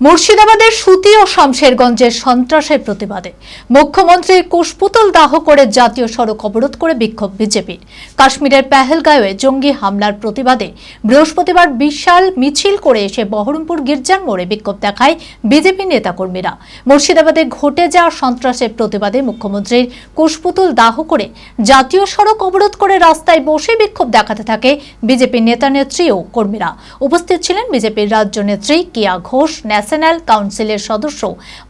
মুর্শিদাবাদের সুতি ও শামশেরগঞ্জের সন্ত্রাসের প্রতিবাদে মুখ্যমন্ত্রীর কুশপুতল দাহ করে জাতীয় সড়ক অবরোধ করে বিক্ষোভ বিজেপির কাশ্মীরের পেহেলগাঁওয়ে জঙ্গি হামলার প্রতিবাদে বৃহস্পতিবার বিশাল মিছিল করে এসে বহরমপুর গির্জার মোড়ে বিক্ষোভ দেখায় বিজেপি নেতাকর্মীরা। মুর্শিদাবাদে ঘটে যাওয়া সন্ত্রাসের প্রতিবাদে মুখ্যমন্ত্রীর কুশপুতুল দাহ করে জাতীয় সড়ক অবরোধ করে রাস্তায় বসে বিক্ষোভ দেখাতে থাকে বিজেপি নেতা নেত্রী ও কর্মীরা। উপস্থিত ছিলেন বিজেপির রাজ্য নেত্রী কিয়া ঘোষ ন্যাশনাল কাউন্সিলের সদস্য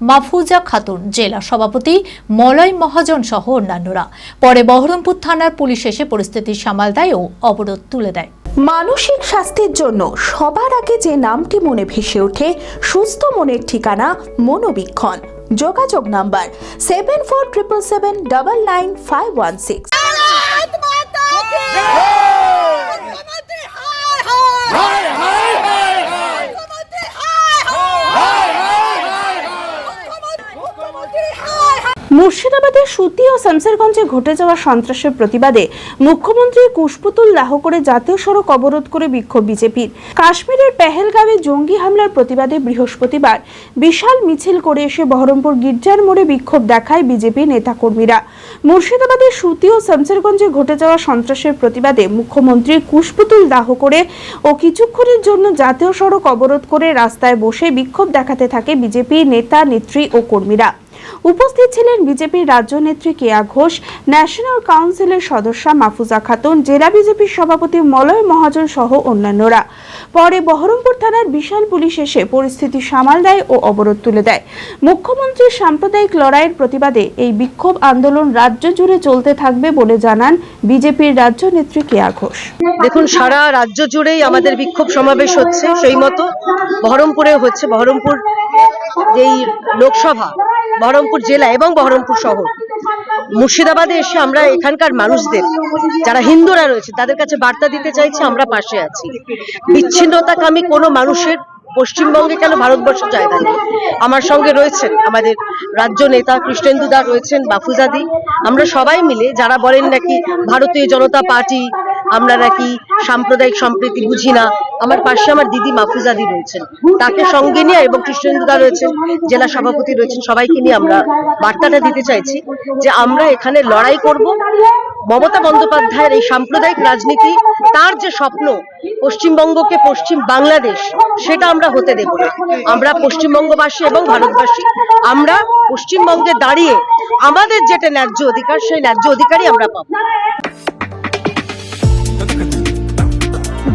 মাহফুজা খাতুন, জেলা সভাপতি মলয় মহাজন সহ অন্যান্যরা। পরে বহরমপুর থানার পুলিশ এসে পরিস্থিতি সামাল দেয় ও অবরোধ তুলে দেয়। মানসিক স্বাস্থ্যের জন্য সবার আগে যে নামটি মনে ভেসে ওঠে, সুস্থ মনের ঠিকানা মনোবীক্ষণ। যোগাযোগ number seven four triple seven double nine five one six মুর্শিদাবাদের সুতি ও শামসেরগঞ্জে ঘটে যাওয়া সন্ত্রাসের প্রতিবাদে মুখ্যমন্ত্রীর কুশপুতুল দাহ করে জাতীয় সড়ক অবরোধ করে বিক্ষোভ বিজেপির। কাশ্মীরের পেহেলগাঁওয়ে জঙ্গি হামলার প্রতিবাদে বৃহস্পতিবার বিশাল মিছিল করে এসে বহরমপুর গির্জার মোড়ে বিক্ষোভ দেখায় বিজেপি নেতাকর্মীরা। মুর্শিদাবাদের সুতি ও শামসেরগঞ্জে ঘটে যাওয়া সন্ত্রাসের প্রতিবাদে মুখ্যমন্ত্রী কুশপুতুল দাহ করে ও কিছুক্ষণের জন্য জাতীয় সড়ক অবরোধ করে রাস্তায় বসে বিক্ষোভ দেখাতে থাকে বিজেপি নেতা, নেত্রী ও কর্মীরা। উপস্থিত ছিলেন বিজেপির রাজ্য নেত্রী কেয়া ঘোষ, ন্যাশনাল কাউন্সিলের সদস্যা মাহফুজা খাতুন, জেলা বিজেপির সভাপতি মলয় মহাজন সহ অন্যান্যরা। পরে বহরমপুর থানার বিশাল পুলিশ এসে পরিস্থিতি সামাল দেয় ও অবরোধ তুলে দেয়। মুখ্যমন্ত্রীর সাম্প্রদায়িক লড়াইয়ের প্রতিবাদে এই বিক্ষোভ আন্দোলন রাজ্য জুড়ে চলতে থাকবে বলে জানান বিজেপির রাজ্য নেত্রী কেয়া ঘোষ। দেখুন, সারা রাজ্য জুড়েই আমাদের বিক্ষোভ সমাবেশ হচ্ছে সেই মতো। বহরমপুরে হচ্ছে, বহরমপুর যেই লোকসভা বহরমপুর জেলা এবং বহরমপুর শহর। মুর্শিদাবাদে এসে আমরা এখানকার মানুষদের, যারা হিন্দুরা রয়েছে, তাদের কাছে বার্তা দিতে চাইছি, আমরা পাশে আছি। বিচ্ছিন্নতাকামী কোনো মানুষের পশ্চিমবঙ্গে কেন ভারতবর্ষ জায়গা নেই আমার সঙ্গে রয়েছেন আমাদের রাজ্য নেতা কৃষ্ণেন্দু দা, রয়েছেন বাফুজাদি। আমরা সবাই মিলে, যারা বলেন নাকি ভারতীয় জনতা পার্টি আমরা নাকি সাম্প্রদায়িক সম্প্রীতি বুঝি না। আমার পাশে আমার দিদি মাফুজাদি রয়েছেন। তাকে সঙ্গে নিয়ে এবং কৃষ্ণেন্দু দা রয়েছেন, জেলা সভাপতি রয়েছেন, সবাইকে নিয়ে আমরা বার্তাটা দিতে চাইছি যে আমরা এখানে লড়াই করব। মমতা বন্দ্যোপাধ্যায়ের এই সাম্প্রদায়িক রাজনীতি, তার যে স্বপ্ন, পশ্চিমবঙ্গকে পশ্চিম বাংলাদেশ, সেটা আমরা হতে দেব না। আমরা পশ্চিমবঙ্গবাসী এবং ভারতবাসী, আমরা পশ্চিমবঙ্গে দাঁড়িয়ে আমাদের যেটা ন্যায্য অধিকার, সেই ন্যায্য অধিকারই আমরা পাবো।